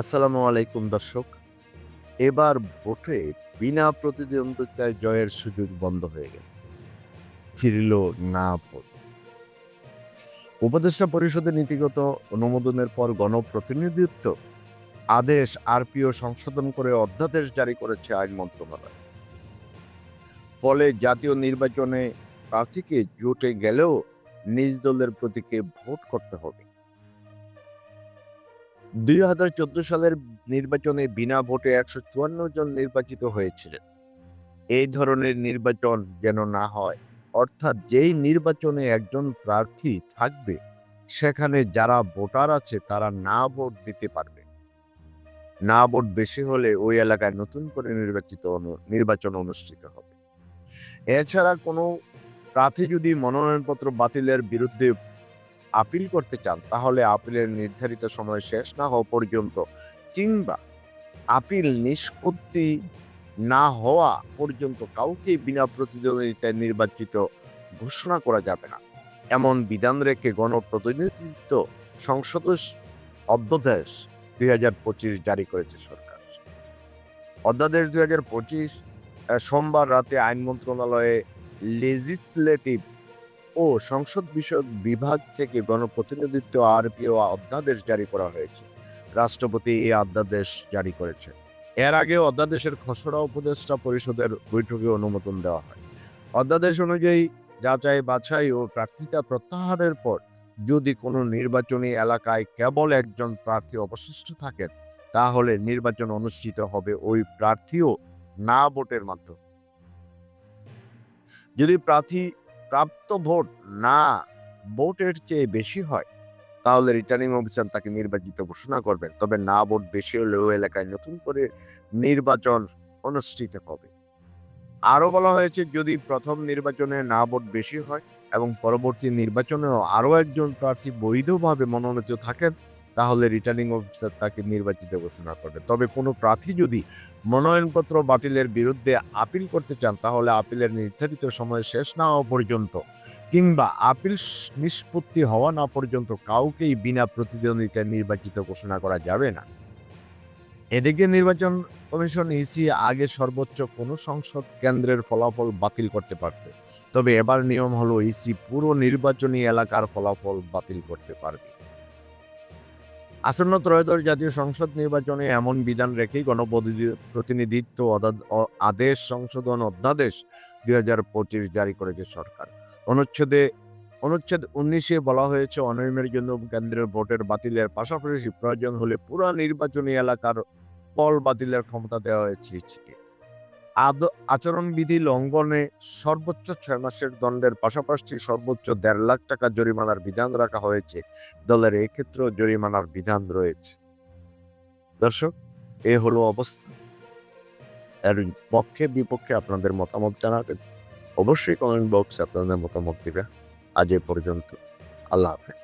আসসালামু আলাইকুম দর্শক। এবার ভোটে বিনা প্রতিদ্বন্দ্বিতায় জয়ের সুযোগ বন্ধ হয়ে গেল। ফিরল না ভোট। উপদেষ্টা পরিষদের নীতিগত অনুমোদনের পর গণপ্রতিনিধিত্ব আদেশ আরপিও সংশোধন করে অধ্যাদেশ জারি করেছে আইন মন্ত্রণালয়। ফলে জাতীয় নির্বাচনে প্রার্থীকে জোটে গেলেও নিজ দলের প্রতীকে ভোট করতে হবে। দুই হাজার চোদ্দ সালের নির্বাচনে বিনা ভোটে একশো চুয়ান্ন জন নির্বাচিত হয়েছিলেন। এই ধরনের নির্বাচন যেন না হয়, অর্থাৎ যেই নির্বাচনে একজন প্রার্থী থাকবে, সেখানে যারা ভোটার আছে তারা না ভোট দিতে পারবে। না ভোট বেশি হলে ওই এলাকায় নতুন করে নির্বাচিত নির্বাচন অনুষ্ঠিত হবে। এছাড়া কোনো প্রার্থী যদি মনোনয়নপত্র বাতিলের বিরুদ্ধে আপিল করতে চান, তাহলে আপিলের নির্ধারিত সময় শেষ না হওয়া পর্যন্ত কিংবা আপিল নিষ্পত্তি না হওয়া পর্যন্ত কাউকে বিনা প্রতিদ্বন্দ্বিতায় নির্বাচিত ঘোষণা করা যাবে না। এমন বিধান রেখে গণপ্রতিনিধিত্ব সংসদ অধ্যাদেশ দুই হাজার পঁচিশ জারি করেছে সরকার। অধ্যাদেশ দুই হাজার পঁচিশ সোমবার রাতে আইন মন্ত্রণালয়ে লেজিসলেটিভ ও সংসদ বিষয়ক বিভাগ থেকে গণপ্রতিনিধিত্ব আরপিও অধ্যাদেশ জারি করা হয়েছে। রাষ্ট্রপতি এই অধ্যাদেশ জারি করেছে। এর আগে অধ্যাদেশের খসড়া উপদেষ্টা পরিষদের বৈঠকে অনুমোদন দেওয়া হয়। অধ্যাদেশ অনুযায়ী যাচাই বাছাই ও প্রার্থিতা প্রত্যাহারের পর যদি কোনো নির্বাচনী এলাকায় কেবল একজন প্রার্থী অবশিষ্ট থাকেন, তাহলে নির্বাচন অনুষ্ঠিত হবে ওই প্রার্থীও না ভোটের মাধ্যমে। যদি প্রার্থী প্রাপ্ত ভোট না ভোটের চেয়ে বেশি হয়, তাহলে রিটার্নিং অফিসার তাকে নির্বাচিত ঘোষণা করবেন। তবে না ভোট বেশি হলে ওই এলাকায় নতুন করে নির্বাচন অনুষ্ঠিত হবে। আরও বলা হয়েছে যদি প্রথম নির্বাচনে না ভোট বেশি হয় এবং পরবর্তী নির্বাচনেও আরও একজন প্রার্থী বৈধভাবে মনোনীত থাকেন, তাহলে রিটার্নিং অফিসার তাকে নির্বাচিত ঘোষণা করবে। তবে কোনো প্রার্থী যদি মনোনয়নপত্র বাতিলের বিরুদ্ধে আপিল করতে চান, তাহলে আপিলের নির্ধারিত সময় শেষ না হওয়া পর্যন্ত কিংবা আপিল নিষ্পত্তি হওয়া না পর্যন্ত কাউকেই বিনা প্রতিদ্বন্দ্বিতায় নির্বাচিত ঘোষণা করা যাবে না। এদিকে নির্বাচন কমিশন ইসি আগে সর্বোচ্চ কোনো সংসদ কেন্দ্রের ফলাফল বাতিল করতে পারবে। তবে এবার নিয়ম হলো ইসি পুরো নির্বাচনী এলাকার ফলাফল বাতিল করতে পারবে। আসন্ন ত্রয়োদশ জাতীয় সংসদ নির্বাচনে এমন বিধান রেখেই গণপ্রতিনিধিত্ব আদেশ, সংশোধন, অধ্যাদেশ দুই হাজার পঁচিশ জারি করেছে সরকার। অনুচ্ছেদে, অনুচ্ছেদ উনিশে বলা হয়েছে, অনিয়মের জন্য কেন্দ্রের ভোটের বাতিলের পাশাপাশি প্রয়োজন হলে পুরো নির্বাচনী এলাকার ফল বাতিলের ক্ষমতা দেওয়া হয়েছে ইসিকে আচরণবিধি লঙ্ঘনে সর্বোচ্চ ছয় মাসের দণ্ডের পাশাপাশি সর্বোচ্চ দেড় লাখ টাকা জরিমানার বিধান রাখা হয়েছে। দলের এক্ষেত্রেও জরিমানার বিধান রয়েছে। দর্শক, এ হলো অবস্থা। এর পক্ষে বিপক্ষে আপনাদের মতামত জানাবেন। অবশ্যই কমেন্ট বক্সে আপনাদের মতামত দিবে আজ এ পর্যন্ত। আল্লাহ হাফেজ।